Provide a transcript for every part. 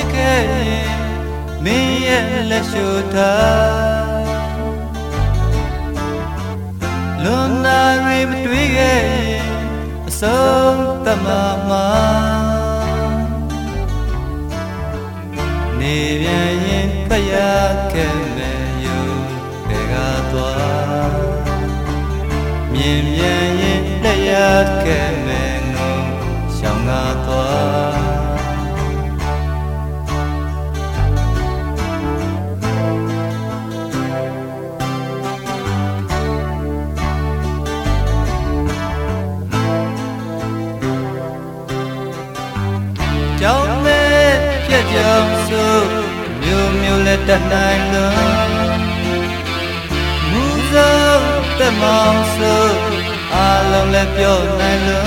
ဖြစ်ခဲ့ရင်မင်းရဲ့လက်ရှိုထားလွန်နာရီမတွေ့ခဲ့ရင်အဆုံးသမာမှာနေပြန်ရင်ဖျားခဲ့မယ်ယူဘယ်ကသွားမြင်ပြန်ရင်လက်ရခဲ့မယ် ကြောင်းမဲ့ပြက်ကြောင်ဆိုမျိုးမျိုးလက်တတ်နိုင်လို့မူစောတက်မောင်ဆိုအလုံးလက်ပြောနိုင်လို့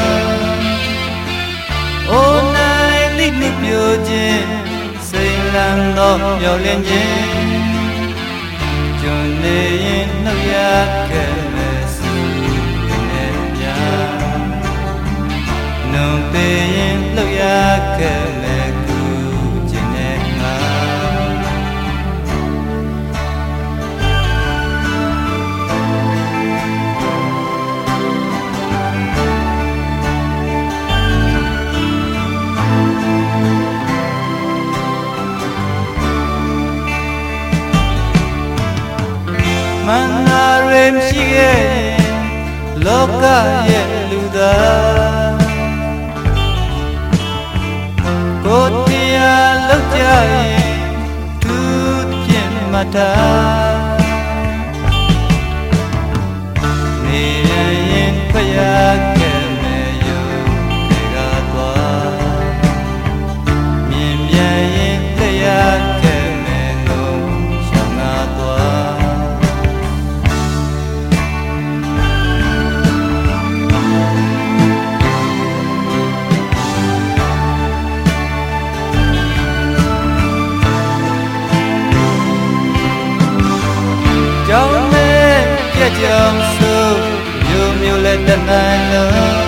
အိုးနိုင်လိမ့်ပြိုခြင်းစိတ်လန်းသောမျောလင်းခြင်း မန္နာရင်ရှိခဲ့ရင်လောကရဲ့လူသားကိုတရားလောက်ကြရင်သူပြင်းမတာ မျိုးလက်